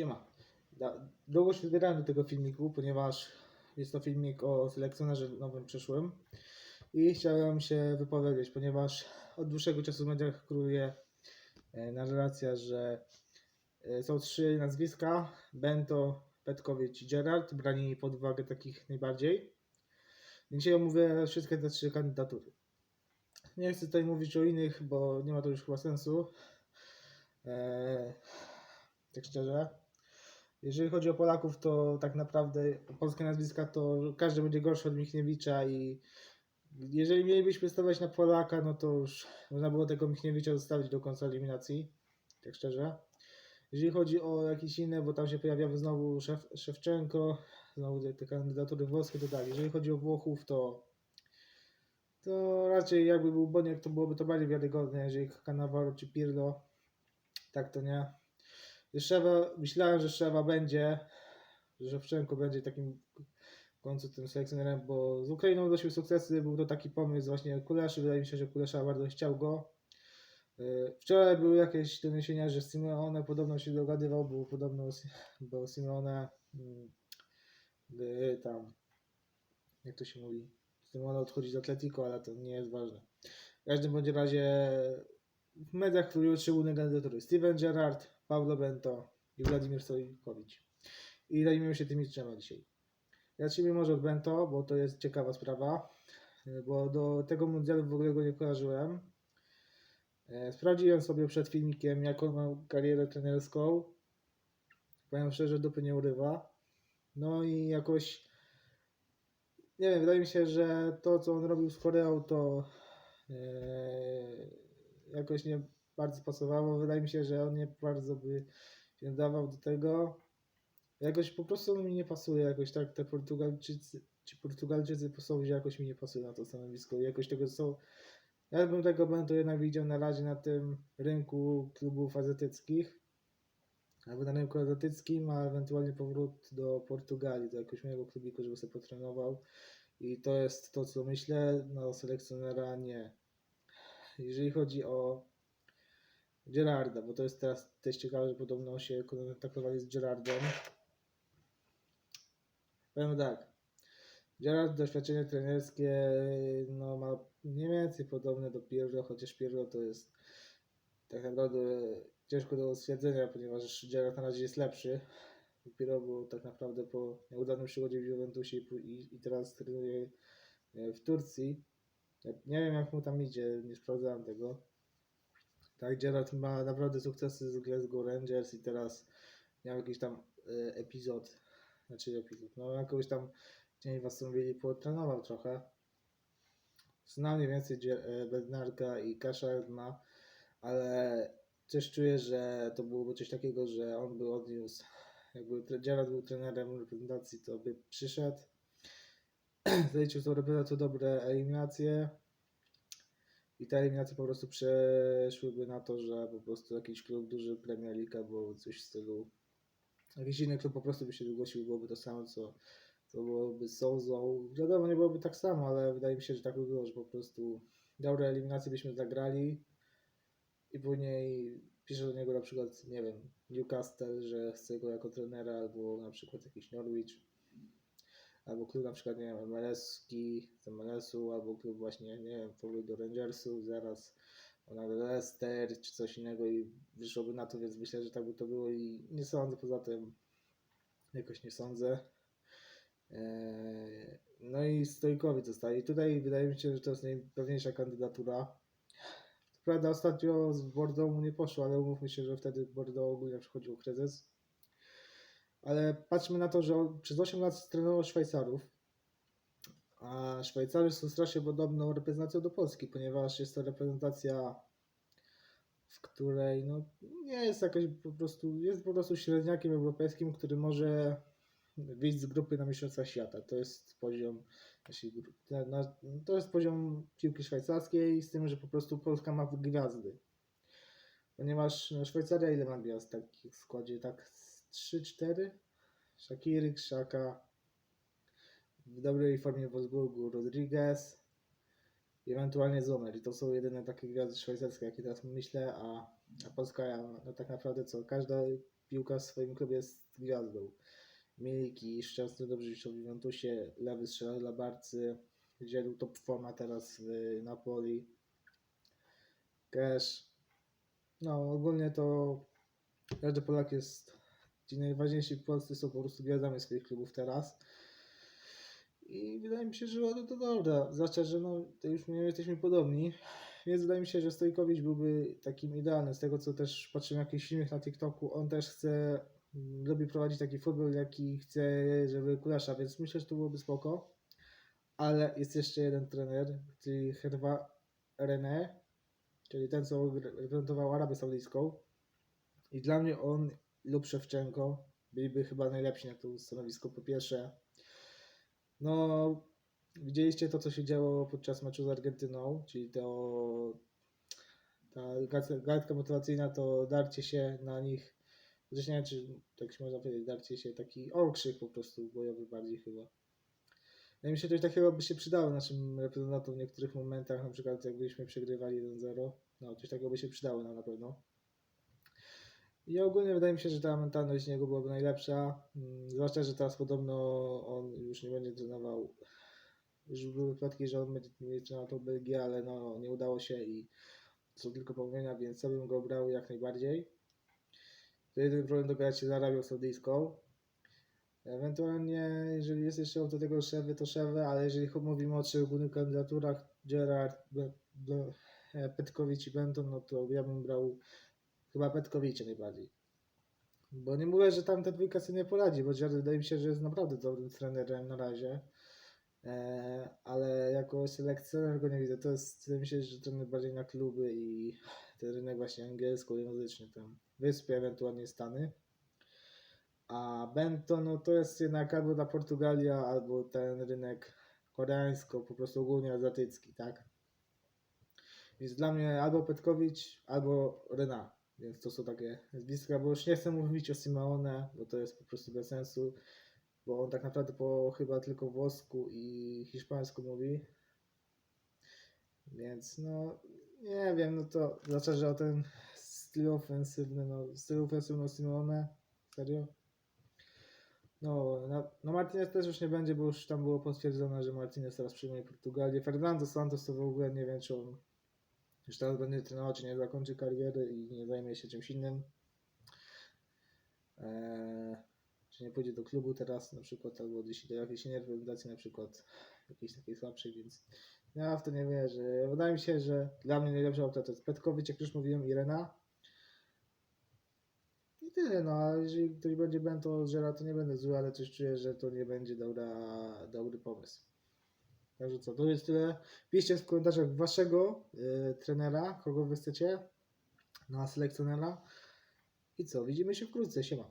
Siema. Długo się zbierałem do tego filmiku, ponieważ jest to filmik o selekcjonerze nowym przyszłym i chciałem się wypowiedzieć, ponieważ od dłuższego czasu w mediach króluje e, narracja, że e, są trzy nazwiska, Bento, Petkowicz i Gerard, brani pod uwagę takich najbardziej. Dzisiaj omówię wszystkie te trzy kandydatury. Nie chcę tutaj mówić o innych, bo nie ma to już chyba sensu. Eee, tak szczerze. Jeżeli chodzi o Polaków, to tak naprawdę polskie nazwiska, to każdy będzie gorszy od Michniewicza i jeżeli mielibyśmy stawiać na Polaka, no to już można było tego Michniewicza zostawić do końca eliminacji, tak szczerze. Jeżeli chodzi o jakieś inne, bo tam się pojawiały znowu Szef, Szewczenko, znowu te, kandydatury włoskie dodali. Jeżeli chodzi o Włochów, to to raczej jakby był Boniek, to byłoby to bardziej wiarygodne, jeżeli Cannavaro czy Pirlo, tak to nie. Szewa, myślałem, że Szewa będzie, że Szewczenko będzie takim w końcu tym selekcjonerem, bo z Ukrainą odnosił sukcesy, był to taki pomysł właśnie Kuleszy, wydaje mi się, że Kulesza bardzo chciał go. Yy, Wczoraj były jakieś doniesienia, że Simeone podobno się dogadywał, był podobno, bo Simeone mm, tam, jak to się mówi, Simeone odchodzi z Atletico, ale to nie jest ważne. W każdym bądź razie w mediach królują trzy główne kandydatury. Steven Gerrard, Pablo Bento i Władimir Stojkowicz. I zajmiemy się tymi trzema dzisiaj. Zacznijmy może od Bento, bo to jest ciekawa sprawa, y, bo do tego mundialu w ogóle go nie kojarzyłem. E, Sprawdziłem sobie przed filmikiem, jaką mam karierę trenerską. Powiem szczerze, dupy nie urywa. No i jakoś, nie wiem, wydaje mi się, że to, co on robił z Koreą, to e, jakoś nie bardzo pasowało. Wydaje mi się, że on nie bardzo by się dawał do tego. Jakoś po prostu on mi nie pasuje, jakoś tak te Portugalczycy, ci Portugalczycy po jakoś mi nie pasują na to stanowisko. Jakoś tego są. Ja bym tego Bento jednak widział na razie na tym rynku klubów azjatyckich. Albo na rynku azjatyckim, a ewentualnie powrót do Portugalii, do jakiegoś mojego klubiku, żeby sobie potrenował. I to jest to, co myślę. No, selekcjonera nie. Jeżeli chodzi o Gerarda, bo to jest teraz też ciekawe, że podobno się kontaktowali z Gerardem. Powiem tak. Gerard doświadczenie trenerskie no, ma mniej więcej podobne do Pirlo, chociaż Pirlo to jest tak naprawdę ciężko do stwierdzenia, ponieważ Gerard na razie jest lepszy. Pirlo był tak naprawdę po nieudanym przygodzie w Juventusie i, i, teraz trenuje w Turcji. Nie wiem jak mu tam idzie, nie sprawdzałem tego. Tak, Gerard ma naprawdę sukcesy z Glasgow Rangers i teraz miał jakiś tam e, epizod, znaczy epizod, no jakoś tam dzień w Aston Villa potrenował trochę. Znam mniej więcej e, Bednarka i Kaszardma, ale też czuję, że to byłoby coś takiego, że on by odniósł, jakby Gerard był trenerem reprezentacji, to by przyszedł, zaliczył tą reprezentację dobre eliminacje, i te eliminacje po prostu przeszłyby na to, że po prostu jakiś klub duży Premier League albo coś w stylu. Jakiś inny klub po prostu by się zgłosił, byłoby to samo, co, co byłoby z Souzą. Wiadomo, nie byłoby tak samo, ale wydaje mi się, że tak by było, że po prostu dobre eliminacje byśmy zagrali i później pisze do niego na przykład, nie wiem, Newcastle, że chce go jako trenera, albo na przykład jakiś Norwich albo klub na przykład, nie wiem, MLS-ki z MLS-u, albo klub właśnie, nie wiem, powrót do Rangersu, zaraz na Leicester, czy coś innego i wyszłoby na to, więc myślę, że tak by to było i nie sądzę, poza tym jakoś nie sądzę. Eee, No i Stojkowi zostaje. I tutaj wydaje mi się, że to jest najpewniejsza kandydatura. Co prawda ostatnio z Bordeaux mu nie poszło, ale umówmy się, że wtedy Bordeaux ogólnie przechodził kryzys. Ale patrzmy na to, że przez 8 lat trenował Szwajcarów. A Szwajcarzy są strasznie podobną reprezentacją do Polski, ponieważ jest to reprezentacja, w której no, nie jest jakoś po prostu, jest po prostu średniakiem europejskim, który może wyjść z grupy na Mistrzostwa Świata. To jest poziom, to jest poziom piłki szwajcarskiej, z tym, że po prostu Polska ma gwiazdy. Ponieważ no, Szwajcaria ile ma gwiazd w takim składzie? Tak 3-4? Shakiri, Szaka, w dobrej formie Wolfsburgu Rodriguez i ewentualnie Zomer. I to są jedyne takie gwiazdy szwajcarskie, jakie teraz myślę, a, a Polska, no tak naprawdę co, każda piłkarz w swoim klubie jest gwiazdą. Miliki, Szczęsny dobrze w Juventusie, Lewy strzela dla Barcy, dzielił top forma teraz w Napoli. Cash. No ogólnie to każdy Polak jest, ci najważniejsi w Polsce są po prostu gwiazdami swoich klubów teraz. I wydaje mi się, że no to dobra, zwłaszcza, że no, to już nie jesteśmy podobni, więc wydaje mi się, że Stojkowicz byłby takim idealnym. Z tego co też patrzyłem jakichś filmach na TikToku, on też chce, mm, lubi prowadzić taki futbol, jaki chce, żeby Kulesza, więc myślę, że to byłoby spoko. Ale jest jeszcze jeden trener, czyli Herwa René, czyli ten, co reprezentował Arabię Saudyjską. I dla mnie on lub Szewczenko byliby chyba najlepsi na to stanowisko. Po pierwsze, no, widzieliście to, co się działo podczas meczu z Argentyną, czyli to ta gadka- motywacyjna, to darcie się na nich, chociaż nie wiem, czy tak się można powiedzieć, darcie się, taki okrzyk po prostu bojowy bardziej chyba. Wydaje mi się, że coś takiego by się przydało naszym reprezentantom w niektórych momentach, na przykład jakbyśmy przegrywali 1-0, no coś takiego by się przydało nam na pewno. I ogólnie wydaje mi się, że ta mentalność niego byłaby najlepsza. Mm, Zwłaszcza, że teraz podobno on już nie będzie trenował. Już były plotki, że on będzie trenował tą Belgię, ale no nie udało się i są tylko pomówienia, więc ja bym go brał jak najbardziej. To jedyny problem dogadać się z Arabią Saudyjską. Ewentualnie, jeżeli jest jeszcze do tego Szewy, to Szewę, ale jeżeli mówimy o trzech głównych kandydaturach, Gerard, Petkowicz i Benton, no to ja bym brał Chyba Petkowicie najbardziej. Bo nie mówię, że tam ta dwójka sobie nie poradzi, bo Jared wydaje mi się, że jest naprawdę dobrym trenerem na razie. E, ale jako selekcjoner go nie widzę. To jest, wydaje mi się, że trener bardziej na kluby i ten rynek właśnie angielskojęzyczny, tam wyspy, ewentualnie Stany. A Bento, no to jest jednak albo ta Portugalia, albo ten rynek koreańsko, po prostu ogólnie azjatycki, tak? Więc dla mnie albo Petkowicz, albo Rena. Więc to są takie nazwiska, bo już nie chcę mówić o Simeone, bo to jest po prostu bez sensu, bo on tak naprawdę po chyba tylko włosku i hiszpańsku mówi. Więc no, nie wiem, no to znaczy, że o ten styl ofensywny, no styl ofensywny Simeone, serio? No, no, no Martinez też już nie będzie, bo już tam było potwierdzone, że Martinez teraz przyjmuje Portugalię. Fernando Santos to w ogóle nie wiem, czy on już teraz będzie trenował, czy nie zakończy kariery i nie zajmie się czymś innym. Eee, czy nie pójdzie do klubu teraz na przykład, albo gdzieś do jakiejś innej reprezentacji na przykład, jakiejś takiej słabszej, więc ja w to nie wierzę. Wydaje mi się, że dla mnie najlepsza opcja to jest Petkowicz, jak już mówiłem, Irena. I tyle, no a jeżeli ktoś będzie Bento Żera, to nie będę zły, ale coś czuję, że to nie będzie dobra, dobry pomysł. Także co, to jest tyle. Piszcie w komentarzach waszego y, trenera, kogo wy chcecie na selekcjonera. I co, widzimy się wkrótce, siema.